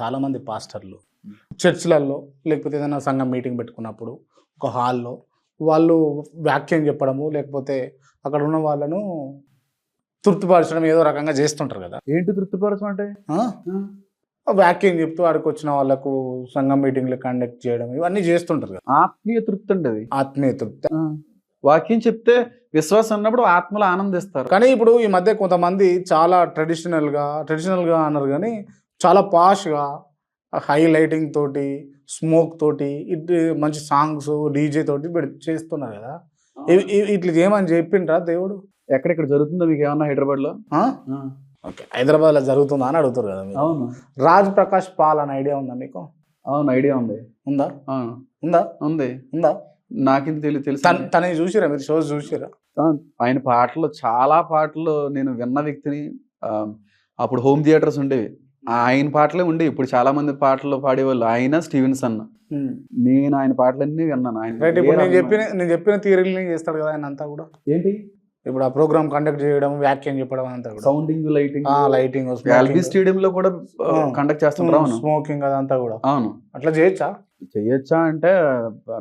చాలామంది పాస్టర్లు. చర్చిలలో లేకపోతే ఏదైనా సంఘం మీటింగ్ పెట్టుకున్నప్పుడు ఒక హాల్లో వాళ్ళు వాక్యం చెప్పడము లేకపోతే అక్కడ ఉన్న వాళ్ళను తృప్తిపరచడం ఏదో రకంగా చేస్తుంటారు కదా. ఏంటి తృప్తిపరచం అంటే? వాక్యం చెప్తూ ఆడికి వచ్చిన వాళ్ళకు సంఘం మీటింగ్లు కండక్ట్ చేయడం ఇవన్నీ చేస్తుంటారు కదా. ఆత్మీయ తృప్తి అండి అది. ఆత్మీయ తృప్తి. వాక్యం చెప్తే విశ్వాసం అన్నప్పుడు ఆత్మలో ఆనందిస్తారు. కానీ ఇప్పుడు ఈ మధ్య కొంతమంది చాలా ట్రెడిషనల్గా ట్రెడిషనల్గా అన్నారు కానీ చాలా పాష్గా హై లైటింగ్ తోటి స్మోక్ తోటి ఇటు మంచి సాంగ్స్ డీజే తోటి చేస్తున్నారు కదా. ఇట్లా చేయమని చెప్పిండ్రా దేవుడు? ఎక్కడెక్కడ జరుగుతుందో మీకు ఏమన్నా హైదరాబాద్లో ఆ? ఓకే హైదరాబాద్లో జరుగుతుందా అని అడుగుతారు కదా మీరు. అవును. రాజ్ ప్రకాష్ పాల్ అనే ఐడియా ఉందా మీకు? అవును ఐడియా ఉంది. ఉందా? ఉందా? ఉంది. ఉందా? నాకింత తెలియదు తెలుసు తన తనని చూసిరా మీరు? షోస్ చూసిరా? ఆయన పాటలు చాలా పాటలు నేను విన్న వ్యక్తిని అప్పుడు హోమ్ థియేటర్స్ ఉండేవి. ఆయన పాటలే ఉండేవి ఇప్పుడు చాలా మంది పాటలు పాడేవాళ్ళు. ఆయన స్టీవెన్స్ అన్న నేను ఆయన పాటలన్నీ విన్నాను. ఆయన రైట్ ఇప్పుడు నేను చెప్పిన నేను చెప్పిన చేస్తాడు కదా ఆయన అంతా కూడా. ఏంటి? ఇప్పుడు ఆ ప్రోగ్రామ్ కండక్ట్ చేయడం వ్యాఖ్యానం చెప్పడం అంతా కూడా. Sounding lighting. Lighting LB stadium లో కూడా. కండక్ట్ చేస్తుంటారు స్మోకింగ్ అదంతా కూడా. అవును. అట్లా చేయొచ్చా? చెయ్యొచ్చా అంటే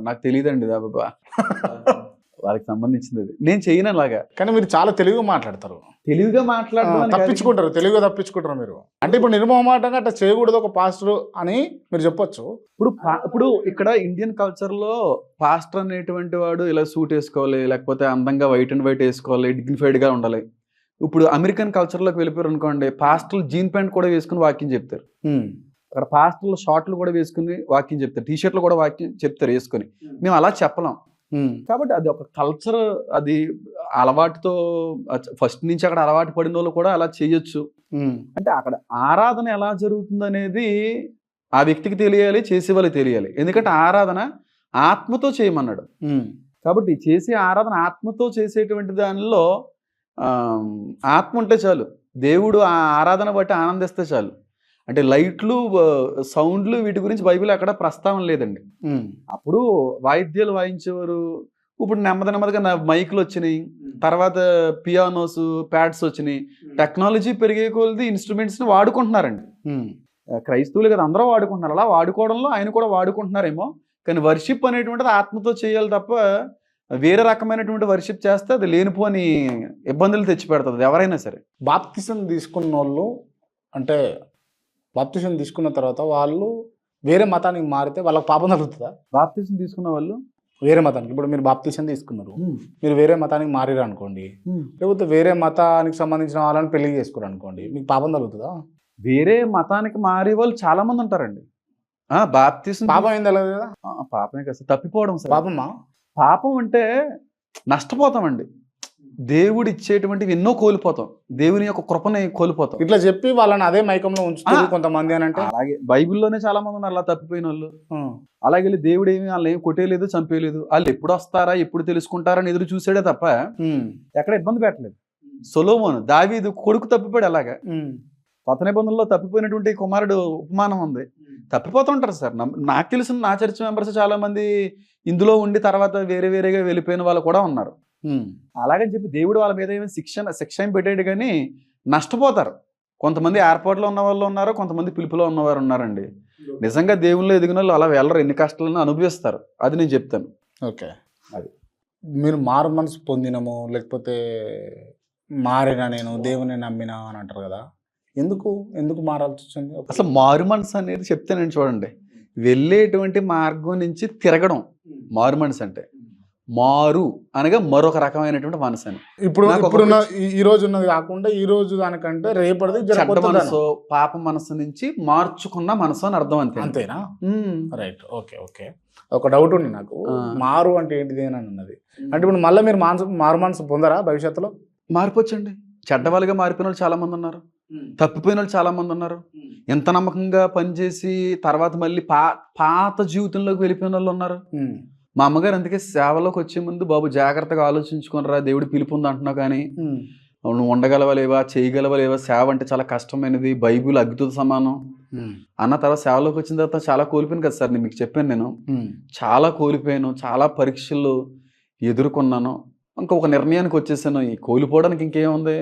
నాకు తెలియదండి. అబ్బబ్బా. వాళ్ళకి సంబంధించింది అది నేను చెయ్యను అలాగా. కానీ మీరు చాలా తెలుగుగా మాట్లాడతారు. తెలివిగా మాట్లాడడం. తప్పించుకుంటారు తెలుగుగా తప్పించుకుంటారు మీరు. అంటే ఇప్పుడు నిర్మమాటంగా అట్లా చేయకూడదు ఒక పాస్టర్ అని మీరు చెప్పొచ్చు. ఇప్పుడు ఇప్పుడు ఇక్కడ ఇండియన్ కల్చర్లో పాస్టర్ అనేటువంటి వాడు ఇలా సూట్ వేసుకోవాలి లేకపోతే అందంగా వైట్ అండ్ వైట్ వేసుకోవాలి డిగ్నిఫైడ్గా ఉండాలి. ఇప్పుడు అమెరికన్ కల్చర్లోకి వెళ్ళిపోయారు అనుకోండి పాస్టర్లు జీన్ ప్యాంట్ కూడా వేసుకుని వాక్యం చెప్తారు. అక్కడ పాస్టర్లు షార్ట్లు కూడా వేసుకుని వాక్యం చెప్తారు. టీ షర్ట్లు కూడా వాక్యం చెప్తారు వేసుకొని. మేము అలా చెప్పలేం. కాబట్టి అది ఒక కల్చర్ అది అలవాటుతో ఫస్ట్ నుంచి అక్కడ అలవాటు పడిన వాళ్ళు కూడా అలా చేయొచ్చు. అంటే అక్కడ ఆరాధన ఎలా జరుగుతుంది అనేది ఆ వ్యక్తికి తెలియాలి చేసే వాళ్ళకి తెలియాలి. ఎందుకంటే ఆరాధన ఆత్మతో చేయమన్నాడు. కాబట్టి చేసే ఆరాధన ఆత్మతో చేసేటువంటి దానిలో ఆత్మ ఉంటే చాలు. దేవుడు ఆ ఆరాధన బట్టి ఆనందిస్తే చాలు. అంటే లైట్లు సౌండ్లు వీటి గురించి బైబిల్ అక్కడ ప్రస్తావన లేదండి. అప్పుడు వాయిద్యాలు వాయించేవారు. ఇప్పుడు నెమ్మది నెమ్మదిగా నా మైకులు వచ్చినాయి. తర్వాత పియానోస్ ప్యాడ్స్ వచ్చినాయి. టెక్నాలజీ పెరిగే కొలది ఇన్స్ట్రుమెంట్స్ని వాడుకుంటున్నారండి. క్రైస్తవులు కదా అందరూ వాడుకుంటున్నారు. అలా వాడుకోవడంలో ఆయన కూడా వాడుకుంటున్నారేమో. కానీ వర్షిప్ అనేటువంటిది ఆత్మతో చేయాలి తప్ప వేరే రకమైనటువంటి వర్షిప్ చేస్తే అది లేనిపోని ఇబ్బందులు తెచ్చి పెడుతుంది ఎవరైనా సరే. బాప్తిసం తీసుకున్న వాళ్ళు అంటే బాప్తిసం తీసుకున్న తర్వాత వాళ్ళు వేరే మతానికి మారితే వాళ్ళకి పాపం తగ్గుతుందా బాప్తిజం తీసుకున్న వాళ్ళు? వేరే మతానికి. ఇప్పుడు మీరు బాప్తిసం తీసుకున్నారు. మీరు వేరే మతానికి మారిరు అనుకోండి. లేకపోతే వేరే మతానికి సంబంధించిన వాళ్ళని పెళ్ళి చేసుకోరు అనుకోండి. మీకు పాపం తగ్గుతుందా వేరే మతానికి మారే వాళ్ళు చాలా మంది ఉంటారండి. ఆ, బాప్తిజం పాపం ఏం తెలియదు కదా? పాపమే కదా. తప్పిపోవడం పాపమా? పాపం అంటే నష్టపోతామండి. దేవుడు ఇచ్చేటువంటివి ఎన్నో కోల్పోతాం దేవుని యొక్క కృపని కోల్పోతాం ఇట్లా చెప్పి వాళ్ళని అదే మైకంలో ఉంచుతారు. కొంతమంది అని అంటే అలాగే బైబిల్లోనే చాలా మంది ఉన్నారు అలా తప్పిపోయిన వాళ్ళు. అలాగే దేవుడు ఏమి వాళ్ళు ఏమి కొట్టేయలేదు చంపేయలేదు వాళ్ళు ఎప్పుడు వస్తారా ఎప్పుడు తెలుసుకుంటారని ఎదురు చూసాడే తప్ప. ఎక్కడ ఇబ్బంది పెట్టలేదు సొలోమోన్ దావీదు కొడుకు తప్పిపోయాడు అలాగా. కొత్త నిబంధనలో తప్పిపోయినటువంటి కుమారుడు ఉపమానం ఉంది తప్పిపోతుంటారు సార్ నాకు తెలిసిన నా చర్చ్ మెంబర్స్ చాలా మంది ఇందులో ఉండి తర్వాత వేరే వేరేగా వెళ్ళిపోయిన వాళ్ళు కూడా ఉన్నారు. అలాగని చెప్పి దేవుడు వాళ్ళ మీద ఏమి శిక్షణ శిక్ష ఏం పెట్టాడు కానీ నష్టపోతారు. కొంతమంది ఏర్పాట్లో ఉన్న వాళ్ళు ఉన్నారు కొంతమంది పిలుపులో ఉన్నవారు ఉన్నారండి. నిజంగా దేవుళ్ళు ఎదిగిన వాళ్ళు అలా వెళ్ళరు. ఎన్ని కష్టాలను అనుభవిస్తారు. అది నేను చెప్తాను. ఓకే. అది. మీరు మారు మనసు పొందినము లేకపోతే మారిన నేను దేవుని నమ్మిన అని అంటారు కదా. ఎందుకు? ఎందుకు మారాల్సి వచ్చింది? అసలు మారు మనసు అనేది చెప్తానండి చూడండి. వెళ్ళేటువంటి మార్గం నుంచి తిరగడం మారు మనసు అంటే. మారు అనగా మరొక రకమైనటువంటి మనసు అని ఇప్పుడు ఇప్పుడున్న ఈ- రోజు ఉన్నది కాకుండా ఈ రోజు దానికంటే రేపటిది జర చెడ్డ. మనసు పాప మనసు నుంచి మార్చుకున్న మనసు అని అర్థం అంతే. అంతేనా. Right okay okay. ఒక డౌట్ ఉంది నాకు. మారు అంటే ఏంటిది అని ఉన్నది అంటే ఇప్పుడు మళ్ళీ మీరు మానసు మారు మనసు పొందరా భవిష్యత్తులో? మారిపోవచ్చండి. చెడ్డవాళ్ళుగా మారిపోయిన వాళ్ళు చాలా మంది ఉన్నారు తప్పిపోయిన వాళ్ళు చాలా మంది ఉన్నారు ఎంత నమ్మకంగా పనిచేసి తర్వాత మళ్ళీ పా పాత జీవితంలోకి వెళ్ళిపోయిన వాళ్ళు ఉన్నారు. మా అమ్మగారు అందుకే సేవలోకి వచ్చే ముందు బాబు జాగ్రత్తగా ఆలోచించుకునరా దేవుడు పిలుపు ఉంది అంటున్నావు కానీ. నువ్వు ఉండగలవలేవా చేయగలవలేవా సేవ అంటే చాలా కష్టమైనది బైబిల్ అగ్గితో సమానం. అన్న తర్వాత సేవలోకి వచ్చిన తర్వాత చాలా కోల్పోయాను కదా సార్ నేను మీకు చెప్పాను నేను. చాలా కోల్పోయాను చాలా పరీక్షలు ఎదుర్కొన్నాను ఇంకొక నిర్ణయానికి వచ్చేసాను ఈ కోల్పోవడానికి ఇంకేముంది